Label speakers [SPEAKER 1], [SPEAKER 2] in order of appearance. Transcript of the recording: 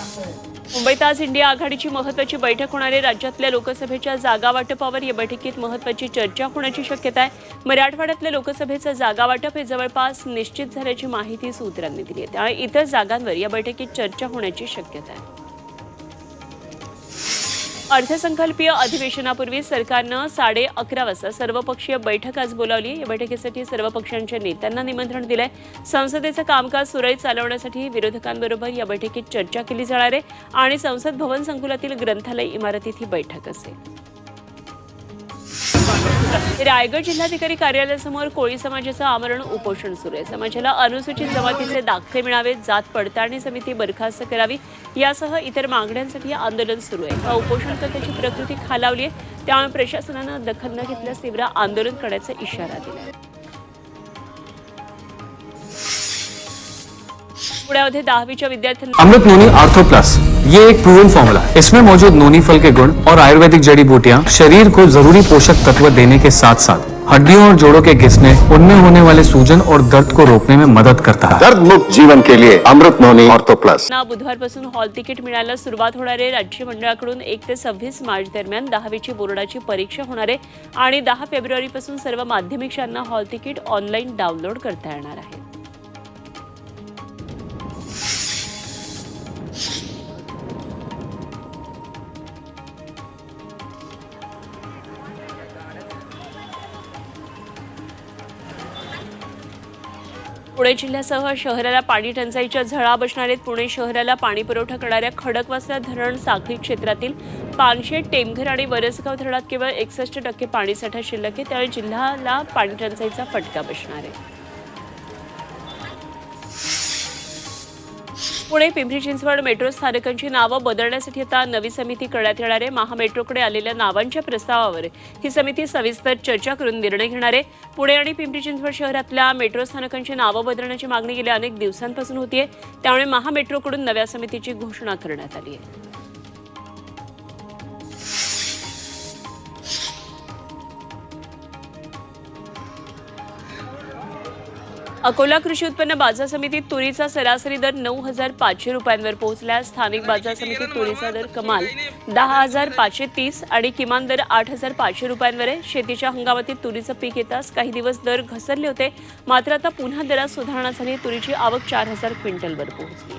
[SPEAKER 1] मुंबईत आज इंडिया आघाडीची महत्वाची बैठक होणार आहे. राज्यातल्या लोकसभेच्या जागा वाटपावर या बैठकीत महत्वाची चर्चा होण्याची शक्यता आहे. मराठवाड्यातल्या लोकसभेचं जागा वाटप हे जवळपास निश्चित झाल्याची माहिती सूत्रांनी दिली आहे. त्यामुळे इतर जागांवर या बैठकीत चर्चा होण्याची शक्यता आहे. अर्थसंकल्पीय अधिवेशनापूर्वी सरकारनं साडे अकरा वाजता सर्वपक्षीय बैठक आज बोलावली. या बैठकीसाठी सर्व पक्षांच्या नेत्यांना निमंत्रण दिलंय. संसदेचं कामकाज सुरळीत चालवण्यासाठी विरोधकांबरोबर या बैठकीत चर्चा केली जाणार आहे. आणि संसद भवन संकुलातील ग्रंथालय इमारतीत ही बैठक असेल. रायगड जिल्हाधिकारी कार्यालयासमोर कोळी समाजाचं आमरण उपोषण सुरू आहे. समाजाला अनुसूचित जमातीचे दाखले मिळावेत जात पडताळणी समिती बरखास्त करावी यासह इतर मागण्यांसाठी आंदोलन सुरू आहे. या उपोषणकर्त्याची प्रकृती खालावली आहे. त्यामुळे प्रशासनानं दखल न घेतल्यास तीव्र आंदोलन करण्याचा इशारा दिला आहे पुण्यामध्ये दहावीच्या विद्यार्थ्यांना
[SPEAKER 2] अमृत नोनी आर्थो प्लस ये एक प्रूवन फॉर्मूला है। इसमें मौजूद नोनी फल के गुण और आयुर्वेदिक जड़ी बूटियाँ शरीर को जरूरी पोषक तत्व देने के साथ साथ हड्डियों और जोड़ों के घिसने उनमें होने वाले सूजन और दर्द को रोकने में मदद करता है।
[SPEAKER 3] दर्द मुक्त जीवन के लिए अमृत नोनी ऑर्थो प्लस
[SPEAKER 1] ना बुधवारपासून हॉल तिकीट मिळायला सुरुवात होणार आहे. राज्य मंडळाकडून एक ते सव्वीस मार्च दरम्यान दहावीची बोर्डाची परीक्षा होणार आहे आणि दहा फेब्रुवारीपासून सर्व माध्यमिक शाळांना हॉल तिकीट ऑनलाईन डाउनलोड करता येणार आहे. पुणे जिल्ह्यासह शहराला पाणी टंचाईच्या झळा बसणार आहेत. पुणे शहराला पाणी पुरवठा करणाऱ्या खडकवासला धरण साखळी क्षेत्रातील पानशेत टेमघर आणि वरसगाव धरणात केवळ एकसष्ट टक्के पाणीसाठा शिल्लक आहे. त्यामुळे जिल्ह्याला पाणी टंचाईचा फटका बसणार आहे. पुणे पिंपरी चिंचवड मेट्रो स्थानकांची नावं बदलण्यासाठी आता नवी समिती करण्यात येणार आहे. महामेट्रोकडे आलेल्या नावांच्या प्रस्तावावर ही समिती सविस्तर चर्चा करून निर्णय घेणार आहे. पुणे आणि पिंपरी चिंचवड शहरातल्या मेट्रो स्थानकांची नावं बदलण्याची मागणी गेल्या अनेक दिवसांपासून होतीये. त्यामुळे महामेट्रोकडून नव्या समितीची घोषणा करण्यात आली आहे. अकोला कृषी उत्पन्न बाजार समितीत तुरीचा सरासरी दर नऊ हजार पाचशे रुपयांवर पोहोचल्यास स्थानिक बाजार समितीत तुरीचा दर कमाल दहा हजार पाचशे तीस आणि किमान दर आठ हजार पाचशे रुपयांवर. आहे शेतीच्या हंगामातील तुरीचं पीक येताच काही दिवस दर घसरले होते. मात्र आता पुन्हा दरात सुधारणा झाली. तुरीची आवक चार हजार क्विंटलवर पोहोचली.